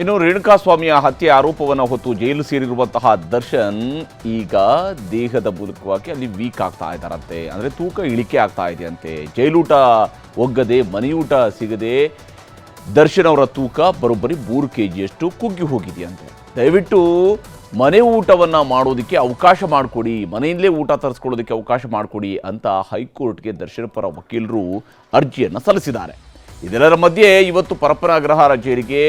ಇನ್ನು ರೇಣುಕಾಸ್ವಾಮಿಯ ಹತ್ಯೆ ಆರೋಪವನ್ನು ಹೊತ್ತು ಜೈಲು ಸೇರಿರುವಂತಹ ದರ್ಶನ್ ಈಗ ದೇಹದ ಮೂಲಕವಾಗಿ ಅಲ್ಲಿ ವೀಕ್ ಆಗ್ತಾ ಇದ್ದಾರಂತೆ. ಅಂದರೆ ತೂಕ ಇಳಿಕೆ ಆಗ್ತಾ ಇದೆಯಂತೆ. ಜೈಲೂಟ ಒಗ್ಗದೆ, ಮನೆಯೂಟ ಸಿಗದೆ ದರ್ಶನ್ ಅವರ ತೂಕ ಬರೋಬ್ಬರಿ ಮೂರು ಕೆ ಜಿಯಷ್ಟು ಕುಗ್ಗಿ ಹೋಗಿದೆಯಂತೆ. ದಯವಿಟ್ಟು ಮನೆ ಊಟವನ್ನು ಮಾಡೋದಕ್ಕೆ ಅವಕಾಶ ಮಾಡಿಕೊಡಿ. ಮನೆಯಿಂದಲೇ ಊಟ ತರಿಸ್ಕೊಳ್ಳೋದಕ್ಕೆ ಅವಕಾಶ ಮಾಡಿಕೊಡಿ ಅಂತ ಹೈಕೋರ್ಟ್ಗೆ ದರ್ಶನ್ ಪರ ವಕೀಲರು ಅರ್ಜಿಯನ್ನು ಸಲ್ಲಿಸಿದ್ದಾರೆ. ಇದೆಲ್ಲರ ಮಧ್ಯೆ ಇವತ್ತು ಪರಪ್ಪನ ಅಗ್ರಹಾರ ಜೈಲಿಗೆ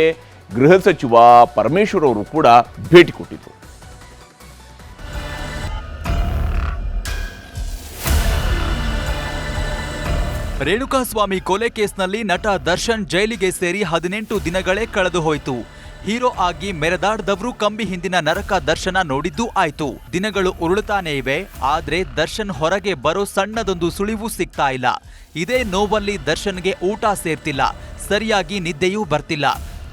ಗೃಹ ಸಚಿವ ಪರಮೇಶ್ವರ್ ಅವರು ಕೂಡ ಭೇಟಿ ಕೊಟ್ಟಿದ್ದರು. ರೇಣುಕಾಸ್ವಾಮಿ ಕೊಲೆ ಕೇಸ್ನಲ್ಲಿ ನಟ ದರ್ಶನ್ ಜೈಲಿಗೆ ಸೇರಿ ಹದಿನೆಂಟು ದಿನಗಳೇ ಕಳೆದು ಹೋಯಿತು. ಹೀರೋ ಆಗಿ ಮೆರೆದಾಡ್ದವ್ರು ಕಂಬಿ ಹಿಂದಿನ ನರಕ ದರ್ಶನ ನೋಡಿದ್ದೂ ಆಯ್ತು. ದಿನಗಳು ಉರುಳುತ್ತಾನೆ ಇವೆ, ಆದ್ರೆ ದರ್ಶನ್ ಹೊರಗೆ ಬರೋ ಸಣ್ಣದೊಂದು ಸುಳಿವು ಸಿಗ್ತಾ ಇಲ್ಲ. ಇದೇ ನೋವಲ್ಲಿ ದರ್ಶನ್ಗೆ ಊಟ ಸೇರ್ತಿಲ್ಲ, ಸರಿಯಾಗಿ ನಿದ್ದೆಯೂ ಬರ್ತಿಲ್ಲ.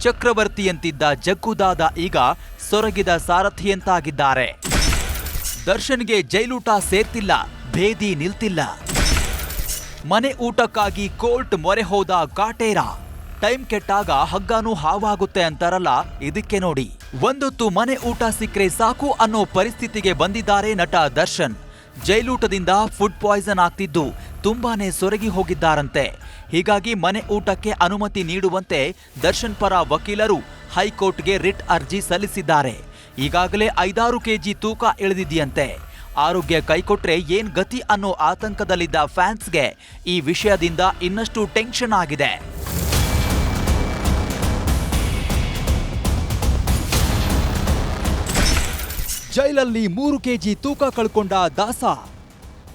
ಚಕ್ರವರ್ತಿಯಂತಿದ್ದ ಜಗ್ಗುದಾದ ಈಗ ಸೊರಗಿದ ಸಾರಥಿಯಂತಾಗಿದ್ದಾರೆ. ದರ್ಶನ್ಗೆ ಜೈಲೂಟ ಸೇರ್ತಿಲ್ಲ, ಭೇದಿ ನಿಲ್ತಿಲ್ಲ. ಮನೆ ಊಟಕ್ಕಾಗಿ ಕೋರ್ಟ್ ಮೊರೆ ಹೋದ ಕಾಟೇರ, ಟೈಮ್ ಕೆಟ್ಟಾಗ ಹಗ್ಗಾನು ಹಾವಾಗುತ್ತೆ ಅಂತಾರಲ್ಲ, ಇದಕ್ಕೆ ನೋಡಿ. ಒಂದೊತ್ತು ಮನೆ ಊಟ ಸಿಕ್ಕರೆ ಸಾಕು ಅನ್ನೋ ಪರಿಸ್ಥಿತಿಗೆ ಬಂದಿದ್ದಾರೆ ನಟ ದರ್ಶನ್. ಜೈಲೂಟದಿಂದ ಫುಡ್ ಪಾಯ್ಸನ್ ಆಗ್ತಿದ್ದು, ತುಂಬಾನೇ ಸೊರಗಿ ಹೋಗಿದ್ದಾರಂತೆ. ಹೀಗಾಗಿ ಮನೆ ಊಟಕ್ಕೆ ಅನುಮತಿ ನೀಡುವಂತೆ ದರ್ಶನ್ ಪರ ವಕೀಲರು ಹೈಕೋರ್ಟ್ಗೆ ರಿಟ್ ಅರ್ಜಿ ಸಲ್ಲಿಸಿದ್ದಾರೆ. ಈಗಾಗಲೇ ಐದಾರು ಕೆಜಿ ತೂಕ ಇಳಿದಿದೆಯಂತೆ. ಆರೋಗ್ಯ ಕೈಕೊಟ್ರೆ ಏನ್ ಗತಿ ಅನ್ನೋ ಆತಂಕದಲ್ಲಿದ್ದ ಫ್ಯಾನ್ಸ್ಗೆ ಈ ವಿಷಯದಿಂದ ಇನ್ನಷ್ಟು ಟೆನ್ಷನ್ ಆಗಿದೆ. ಜೈಲಲ್ಲಿ ಮೂರು ಕೆಜಿ ತೂಕ ಕಳ್ಕೊಂಡ ದಾಸ.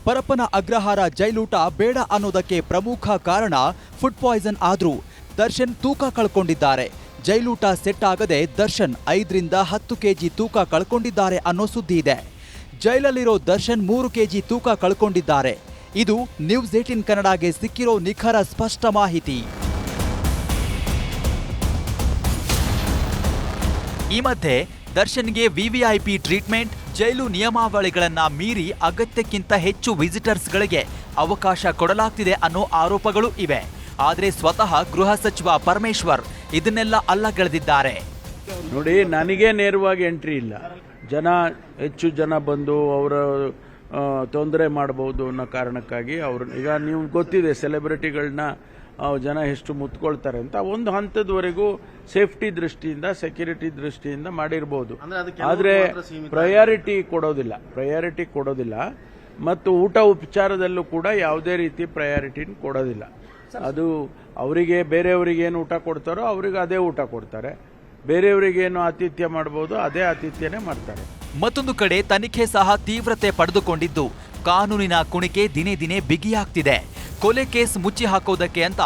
ಪರಪ್ಪನ ಅಗ್ರಹಾರ ಜೈಲೂಟ ಬೇಡ ಅನ್ನೋದಕ್ಕೆ ಪ್ರಮುಖ ಕಾರಣ ಫುಡ್ ಪಾಯ್ಸನ್ ಆದರೂ ದರ್ಶನ್ ತೂಕ ಕಳ್ಕೊಂಡಿದ್ದಾರೆ. ಜೈಲೂಟ ಸೆಟ್ ಆಗದೆ ದರ್ಶನ್ ಐದರಿಂದ ಹತ್ತು ಕೆಜಿ ತೂಕ ಕಳ್ಕೊಂಡಿದ್ದಾರೆ ಅನ್ನೋ ಸುದ್ದಿ ಇದೆ. ಜೈಲಲ್ಲಿರೋ ದರ್ಶನ್ ಮೂರು ಕೆಜಿ ತೂಕ ಕಳ್ಕೊಂಡಿದ್ದಾರೆ. ಇದು ನ್ಯೂಸ್ ಏಟಿನ್ ಕನ್ನಡಗೆ ಸಿಕ್ಕಿರೋ ನಿಖರ ಸ್ಪಷ್ಟ ಮಾಹಿತಿ. ಈ ಮಧ್ಯೆ ದರ್ಶನ್ಗೆ ವಿವಿಐಪಿ ಟ್ರೀಟ್ಮೆಂಟ್ ಜೈಲು ನಿಯಮಾವಳಿಗಳನ್ನು ಮೀರಿ ಅಗತ್ಯಕ್ಕಿಂತ ಹೆಚ್ಚು ವಿಸಿಟರ್ಸ್ಗಳಿಗೆ ಅವಕಾಶ ಕೊಡಲಾಗ್ತಿದೆ ಅನ್ನೋ ಆರೋಪಗಳು ಇವೆ. ಆದರೆ ಸ್ವತಃ ಗೃಹ ಸಚಿವ ಪರಮೇಶ್ವರ್ ಇದನ್ನೆಲ್ಲ ಅಲ್ಲಗಳೆದಿದ್ದಾರೆ. ನೋಡಿ, ನನಗೆ ನೇರವಾಗಿ ಎಂಟ್ರಿ ಇಲ್ಲ. ಜನ, ಹೆಚ್ಚು ಜನ ಬಂದು ಅವರ ತೊಂದರೆ ಮಾಡಬಹುದು ಅನ್ನೋ ಕಾರಣಕ್ಕಾಗಿ ಅವ್ರು, ಈಗ ನೀವು ಗೊತ್ತಿದೆ ಸೆಲೆಬ್ರಿಟಿಗಳನ್ನ ಜನ ಎಷ್ಟು ಮುತ್ಕೊಳ್ತಾರೆ ಅಂತ ಒಂದು ಹಂತದವರೆಗೂ ಸೇಫ್ಟಿ ದೃಷ್ಟಿಯಿಂದ ಸೆಕ್ಯೂರಿಟಿ ದೃಷ್ಟಿಯಿಂದ ಮಾಡಿರ್ಬೋದು. ಆದರೆ ಪ್ರಯಾರಿಟಿ ಕೊಡೋದಿಲ್ಲ. ಪ್ರಯಾರಿಟಿ ಕೊಡೋದಿಲ್ಲ. ಮತ್ತು ಊಟ ಉಪಚಾರದಲ್ಲೂ ಕೂಡ ಯಾವುದೇ ರೀತಿ ಪ್ರಯಾರಿಟಿ ಕೊಡೋದಿಲ್ಲ. ಅದು ಅವರಿಗೆ ಬೇರೆಯವರಿಗೆ ಏನು ಊಟ ಕೊಡ್ತಾರೋ ಅವ್ರಿಗೆ ಅದೇ ಊಟ ಕೊಡ್ತಾರೆ. ಬೇರೆಯವರಿಗೆ ಏನು ಆತಿಥ್ಯ ಮಾಡಬಹುದು ಅದೇ ಆತಿಥ್ಯನೇ ಮಾಡ್ತಾರೆ. ಮತ್ತೊಂದು ಕಡೆ ತನಿಖೆ ಸಹ ತೀವ್ರತೆ ಪಡೆದುಕೊಂಡಿದ್ದು. ಕಾನೂನಿನ ಕುಣಿಕೆ ದಿನೇ ದಿನೇ ಬಿಗಿಯಾಗ್ತಿದೆ. ಕೊಲೆ ಕೇಸ್ ಮುಚ್ಚಿ ಹಾಕೋದಕ್ಕೆ ಅಂತ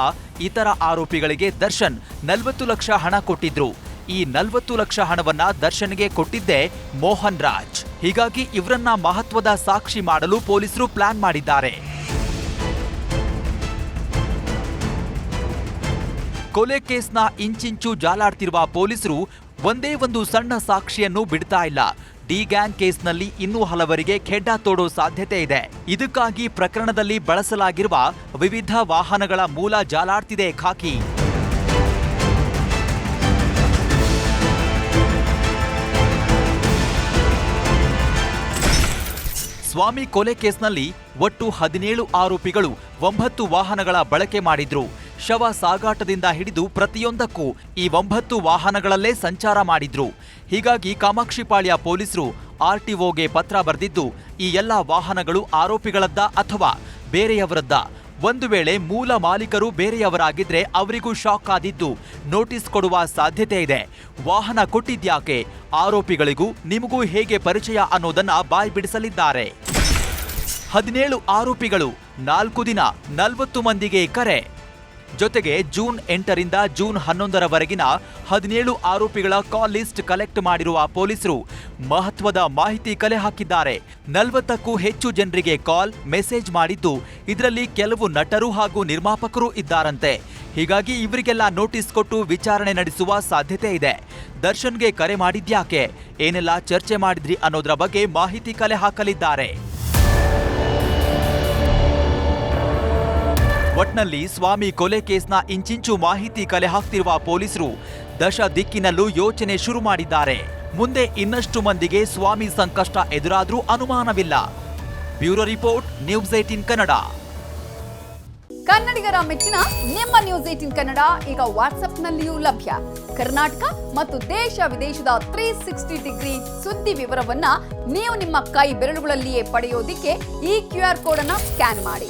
ಇತರ ಆರೋಪಿಗಳಿಗೆ ದರ್ಶನ್ ನಲವತ್ತು ಲಕ್ಷ ಹಣ ಕೊಟ್ಟಿದ್ರು. ಈ ನಲವತ್ತು ಲಕ್ಷ ಹಣವನ್ನ ದರ್ಶನ್ಗೆ ಕೊಟ್ಟಿದ್ದೇ ಮೋಹನ್ ರಾಜ್. ಹೀಗಾಗಿ ಇವರನ್ನ ಮಹತ್ವದ ಸಾಕ್ಷಿ ಮಾಡಲು ಪೊಲೀಸರು ಪ್ಲಾನ್ ಮಾಡಿದ್ದಾರೆ. ಕೊಲೆ ಕೇಸ್ನ ಇಂಚಿಂಚು ಜಾಲಾಡ್ತಿರುವ ಪೊಲೀಸರು ಒಂದೇ ಒಂದು ಸಣ್ಣ ಸಾಕ್ಷಿಯನ್ನು ಬಿಡ್ತಾ ಇಲ್ಲ. ಡಿ ಗ್ಯಾಂಗ್ ಕೇಸ್ನಲ್ಲಿ ಇನ್ನೂ ಹಲವರಿಗೆ ಖೆಡ್ಡ ತೋಡೋ ಸಾಧ್ಯತೆ ಇದೆ. ಇದಕ್ಕಾಗಿ ಪ್ರಕರಣದಲ್ಲಿ ಬಳಸಲಾಗಿರುವ ವಿವಿಧ ವಾಹನಗಳ ಮೂಲ ಜಾಲಾಡ್ತಿದೆ ಖಾಕಿ. ಸ್ವಾಮಿ ಕೊಲೆ ಕೇಸ್ನಲ್ಲಿ ಒಟ್ಟು ಹದಿನೇಳು ಆರೋಪಿಗಳು ಒಂಬತ್ತು ವಾಹನಗಳ ಬಳಕೆ ಮಾಡಿದ್ರು. ಶವ ಸಾಗಾಟದಿಂದ ಹಿಡಿದು ಪ್ರತಿಯೊಂದಕ್ಕೂ ಈ ಒಂಬತ್ತು ವಾಹನಗಳಲ್ಲೇ ಸಂಚಾರ ಮಾಡಿದ್ರು. ಹೀಗಾಗಿ ಕಾಮಾಕ್ಷಿಪಾಳ್ಯ ಪೊಲೀಸರು ಆರ್ಟಿಒಗೆ ಪತ್ರ ಬರೆದಿದ್ದು, ಈ ಎಲ್ಲ ವಾಹನಗಳು ಆರೋಪಿಗಳದ್ದ ಅಥವಾ ಬೇರೆಯವರದ್ದ? ಒಂದು ವೇಳೆ ಮೂಲ ಮಾಲೀಕರು ಬೇರೆಯವರಾಗಿದ್ರೆ ಅವರಿಗೂ ಶಾಕ್ ಆದಿದ್ದು ನೋಟಿಸ್ ಕೊಡುವ ಸಾಧ್ಯತೆ ಇದೆ. ವಾಹನ ಕೊಟ್ಟಿದ್ಯಾಕೆ ಆರೋಪಿಗಳಿಗೂ ನಿಮಗೂ ಹೇಗೆ ಪರಿಚಯ ಅನ್ನೋದನ್ನ ಬಾಯ್ ಬಿಡಿಸಲಿದ್ದಾರೆ. ಹದಿನೇಳು ಆರೋಪಿಗಳು ನಾಲ್ಕು ದಿನ ನಲವತ್ತು ಮಂದಿಗೆ ಕರೆ. ಜೊತೆಗೆ ಜೂನ್ ಎಂಟರಿಂದ ಜೂನ್ ಹನ್ನೊಂದರವರೆಗಿನ ಹದಿನೇಳು ಆರೋಪಿಗಳ ಕಾಲ್ ಲಿಸ್ಟ್ ಕಲೆಕ್ಟ್ ಮಾಡಿರುವ ಪೊಲೀಸರು ಮಹತ್ವದ ಮಾಹಿತಿ ಕಲೆ ಹಾಕಿದ್ದಾರೆ. ನಲವತ್ತಕ್ಕೂ ಹೆಚ್ಚು ಜನರಿಗೆ ಕಾಲ್, ಮೆಸೇಜ್ ಮಾಡಿದ್ದು ಇದರಲ್ಲಿ ಕೆಲವು ನಟರು ಹಾಗೂ ನಿರ್ಮಾಪಕರು ಇದ್ದಾರಂತೆ. ಹೀಗಾಗಿ ಇವರಿಗೆಲ್ಲ ನೋಟಿಸ್ ಕೊಟ್ಟು ವಿಚಾರಣೆ ನಡೆಸುವ ಸಾಧ್ಯತೆ ಇದೆ. ದರ್ಶನ್ಗೆ ಕರೆ ಮಾಡಿದ್ಯಾಕೆ ಏನೆಲ್ಲ ಚರ್ಚೆ ಮಾಡಿದ್ರಿ ಅನ್ನೋದ್ರ ಬಗ್ಗೆ ಮಾಹಿತಿ ಕಲೆ ಹಾಕಲಿದ್ದಾರೆ. ಒಟ್ನಲ್ಲಿ ಸ್ವಾಮಿ ಕೊಲೆ ಕೇಸ್ನ ಇಂಚಿಂಚು ಮಾಹಿತಿ ಕಲೆ ಹಾಕ್ತಿರುವ ಪೊಲೀಸರು ದಶ ದಿಕ್ಕಿನಲ್ಲೂ ಯೋಚನೆ ಶುರು ಮಾಡಿದ್ದಾರೆ. ಮುಂದೆ ಇನ್ನಷ್ಟು ಮಂದಿಗೆ ಸ್ವಾಮಿ ಸಂಕಷ್ಟ ಎದುರಾದರೂ ಅನುಮಾನವಿಲ್ಲ. Bureau report, news eighteen Kannada. ಕನ್ನಡಿಗರ ಮೆಚ್ಚಿನ ನಿಮ್ಮ ನ್ಯೂಸ್ ಏಟಿನ್ ಕನ್ನಡ ಈಗ ವಾಟ್ಸ್ಆಪ್ನಲ್ಲಿಯೂ ಲಭ್ಯ. ಕರ್ನಾಟಕ ಮತ್ತು ದೇಶ ವಿದೇಶದ ತ್ರೀ ಸಿಕ್ಸ್ಟಿ ಡಿಗ್ರಿ ಸುದ್ದಿ ವಿವರವನ್ನ ನೀವು ನಿಮ್ಮ ಕೈ ಬೆರಳುಗಳಲ್ಲಿಯೇ ಪಡೆಯೋದಿಕ್ಕೆ ಈ ಕ್ಯೂ ಆರ್ ಕೋಡ್ ಅನ್ನ ಸ್ಕ್ಯಾನ್ ಮಾಡಿ.